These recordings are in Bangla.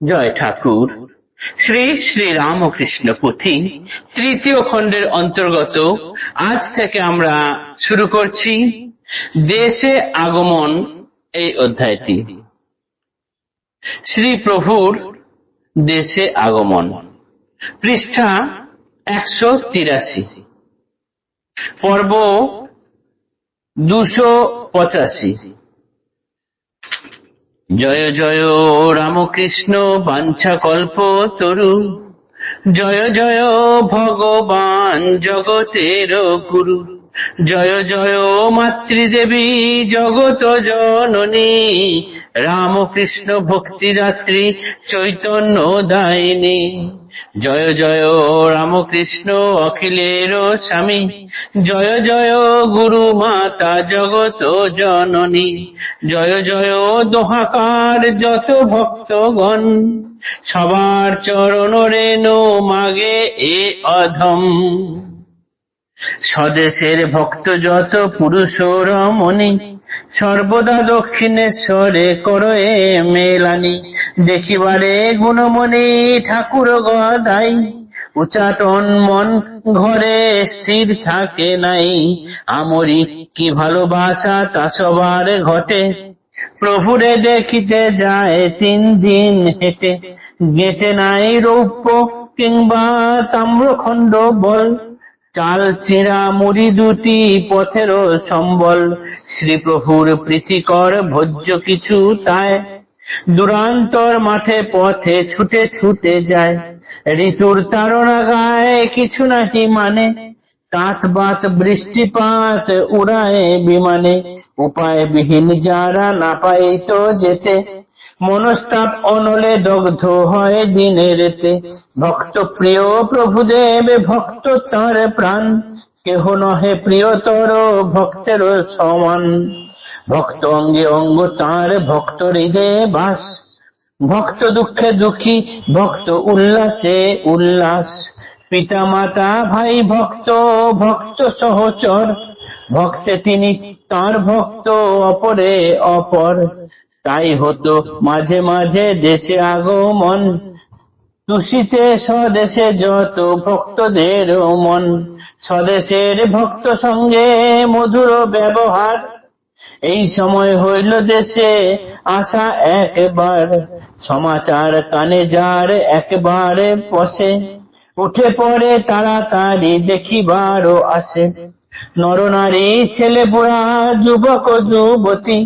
জয় ঠাকুর। শ্রী শ্রী রামকৃষ্ণ পুঁথি তৃতীয় খণ্ডের অন্তর্গত আজ থেকে আমরা শুরু করছি দেশে আগমন এই অধ্যায়টি। শ্রী প্রভুর দেশে আগমন। পৃষ্ঠা একশো তিরাশি। পর্ব দুশো পঁচাশি। জয় জয় রামকৃষ্ণ বাঞ্ছা কল্প তরু। জয় জয় ভগবান জগতের গুরু। জয় জয় মাতৃদেবী, জগত জননী, রামকৃষ্ণ ভক্তিদাত্রী, চৈতন্য দায়িনী। জয় জয় রামকৃষ্ণ অখিলের স্বামী। জয় জয় গুরু মাতা, জগত জননী। জয় জয় দোহাকার যত ভক্তগণ। সবার চরণ রেণু মাগে এ অধম। স্বদেশের ভক্ত যত পুরুষ রমণী সর্বদা দক্ষিণেশ্বরে করয়ে মেলানি। দেখিবারে গুণমণি ঠাকুর গদাই উচাটন মন ঘরে স্থির থাকে নাই। আমরি কি ভালোবাসা তা সবার ঘটে, প্রভুরে দেখিতে যায় তিন দিন হেঁটে। গেটে নাই রৌপ্য কিংবা তাম্রখণ্ড বল চাল চিরা মুড়ি দুটি পথের সম্বল। শ্রীপ্রভুর প্রীতিকর ভোজ্য কিছু তাই। দুরান্তর মাঠে পথে ছুটে ছুটে যায়। ঋতুর তারা গায়ে কিছু নাহি মানে। তাঁত বাত, বৃষ্টিপাত উড়ায় বিমানে। উপায় বিহীন যারা না পাইত যেতে। মনস্তাপ অনলে দগ্ধ হয় দিনেরেতে। ভক্ত প্রিয় প্রভুদেব, ভক্ত তার প্রাণ। কেহ নহে প্রিয়তর, ভক্তের সমান। ভক্ত অঙ্গে অঙ্গ তার, ভক্ত হৃদয়ে বাস। ভক্ত দুঃখে দুঃখী, ভক্ত উল্লাসে উল্লাস। পিতা মাতা ভাই, ভক্ত ভক্ত সহচর। ভক্তে তিনি তার ভক্ত, অপরে অপর। তাই হতো মাঝে মাঝে দেশে আগমন। তুষিতে স্বদেশে যত ভক্তদের মন, স্বদেশের ভক্ত সঙ্গে মধুর ব্যবহার। এই সময় হইল দেশে আসা একবার, সমাচার কানে যার একবারে পশে উঠে পড়ে তাড়াতাড়ি দেখিবারও আসে। নরনারী ছেলে বুড়া, যুবক যুবতী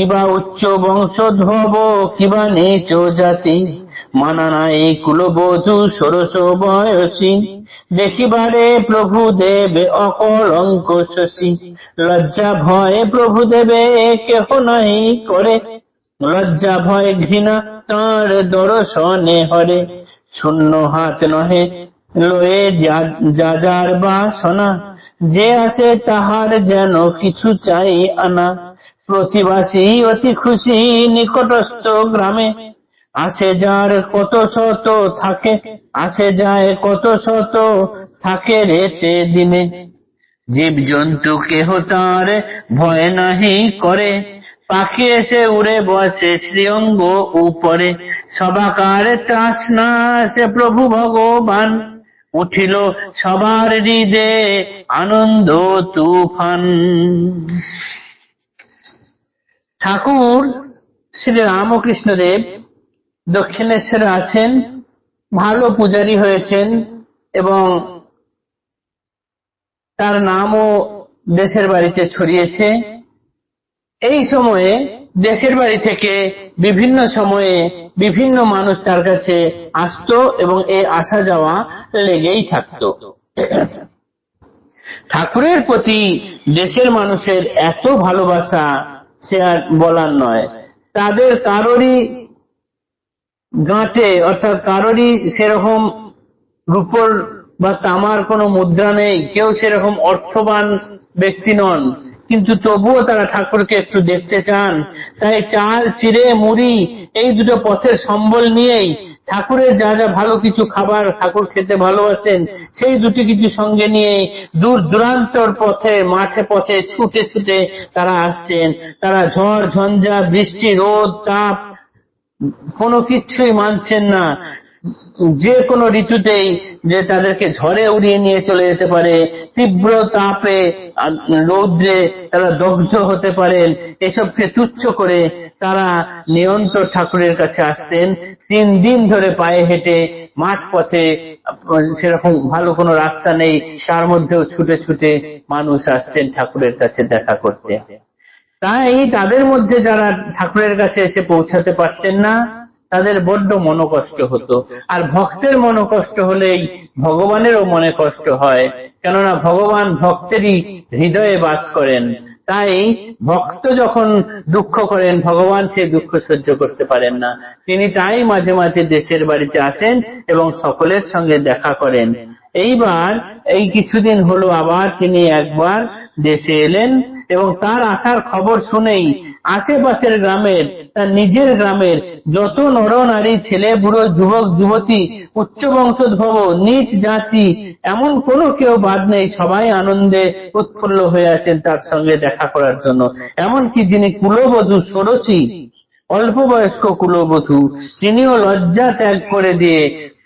কিবা উচ্চ বংশোদ্ভব কিবা নিচ জাতি। মানা নাই কুলবধূ ষোড়শ বয়সী। দেখিবারে প্রভু দেবে অকলঙ্ক শশী। লজ্জা ভয়ে প্রভু দেবে, কেহ নাই করে। লজ্জা ভয় ঘৃণা তাঁর দর্শনে হরে। শূন্য হাত নহে লয়ে যা যার বাসনা। যে আসে তাহার যেন কিছু চাই আনা। প্রতিবাসী অতি খুশি নিকটস্থ গ্রামে। আসে যার কত শত থাকে, আসে যায় কত শত থাকে রেতে দিনে। জীব জন্তু কেহ তার ভয় নাহি করে। পাখি এসে উড়ে বসে শ্রীঅঙ্গ উপরে। সবাকার ত্রাস না সে প্রভু ভগবান। উঠিল সবার হৃদে আনন্দ তুফান। ঠাকুর শ্রী রামকৃষ্ণদেব দক্ষিণেশ্বরে আছেন, ভালো পূজারী হয়েছেন এবং তার নামও দেশের বাড়িতে ছড়িয়েছে। এই সময়ে দেশের বাড়ি থেকে বিভিন্ন সময়ে বিভিন্ন মানুষ তার কাছে আসতো এবং এ আসা যাওয়া লেগেই থাকতো। ঠাকুরের প্রতি দেশের মানুষের এত ভালোবাসা সে আর বলার নয়। তাদের কারোরই গাঁটে অর্থাৎ কারোরই সেরকম রূপর বা তামার কোনো মুদ্রা নেই, কেউ সেরকম অর্থবান ব্যক্তি নন। কিন্তু তবুও তারা ঠাকুরকে একটু দেখতে চান। তাই চাল, চিড়ে, মুড়ি এই দুটো পথের সম্বল নিয়েই ঠাকুরের যা যা ভালো কিছু খাবার ঠাকুর খেতে ভালোবাসেন, সেই দুটি কিছু সঙ্গে নিয়ে দূর দূরান্তর পথে, মাঠে পথে ছুটে ছুটে তারা আসছেন। তারা ঝড়, ঝঞ্ঝা, বৃষ্টি, রোদ, তাপ, কোনো কিছুই মানছেন না। যে কোনো ঋতুতেই যে তাদেরকে ঝড়ে উড়িয়ে নিয়ে চলে যেতে পারে, তীব্র তাপে রৌদ্রে তারা দগ্ধ হতে পারেন, এসবকে তুচ্ছ করে তারা নিয়ন্ত্র ঠাকুরের কাছে আসতেন। তিন দিন ধরে পায়ে হেঁটে মাঠ পথে সেরকম ভালো কোনো রাস্তা নেই, তার মধ্যেও ছুটে ছুটে মানুষ আসছেন ঠাকুরের কাছে দেখা করতে। তাই তাদের মধ্যে যারা ঠাকুরের কাছে এসে পৌঁছাতে পারতেন না তাদের বড্ড মনোকষ্ট হতো। আর ভক্তের মনোকষ্ট হলেই ভগবানেরও মনে কষ্ট হয়। কেননা ভগবান ভক্তেরই হৃদয়ে বাস করেন। তাই ভক্ত যখন দুঃখ করেন, ভগবান সেই দুঃখ সহ্য করতে পারেন না। তিনি তাই মাঝে মাঝে দেশের বাড়িতে আসেন এবং সকলের সঙ্গে দেখা করেন। এইবার এই কিছুদিন হলো, আবার তিনি একবার দেশে এলেন এবং তার আসার খবর শুনেই আশেপাশের গ্রামের, তার নিজের গ্রামের যত নর, নারী, ছেলে, বুড়ো, যুবক, যুবতী, উচ্চ বংশোদ্ভব নিচ জাতি, এমন কোনো কেউ বাদ নেই, সবাই আনন্দে উৎফুল্ল হয়ে আছেন তার সঙ্গে দেখা করার জন্য। এমনকি যিনি কুলবধূ ষোড়শী, অল্প বয়স্ক কুলবধূ, তিনিও লজ্জা ত্যাগ করে দিয়ে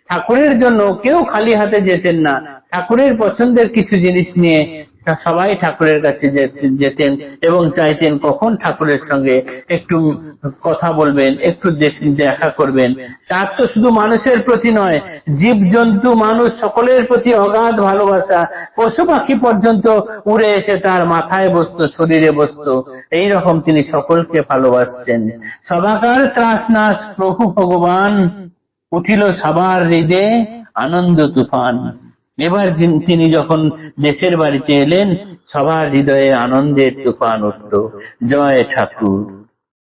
ঠাকুরের জন্য কেউ খালি হাতে যেতেন না। ঠাকুরের পছন্দের কিছু জিনিস নিয়ে সবাই ঠাকুরের কাছে যেতেন এবং চাইতেন কখন ঠাকুরের সঙ্গে একটু কথা বলবেন, একটু দেখা করবেন। তার তো শুধু মানুষের প্রতি নয় জীব জন্তু মানুষ, সকলের প্রতি অগাধ ভালোবাসা, পশু পাখি পর্যন্ত উড়ে এসে তার মাথায় বসতো, শরীরে বসতো। এই রকম তিনি সকলকে ভালোবাসছেন। সদাকার ত্রাস নাশ প্রভু ভগবান, উঠিল সবার হৃদে আনন্দ তুফান। এবার তিনি যখন দেশের বাড়িতে এলেন সবার হৃদয়ে আনন্দের তুফান উঠল। জয় ঠাকুর।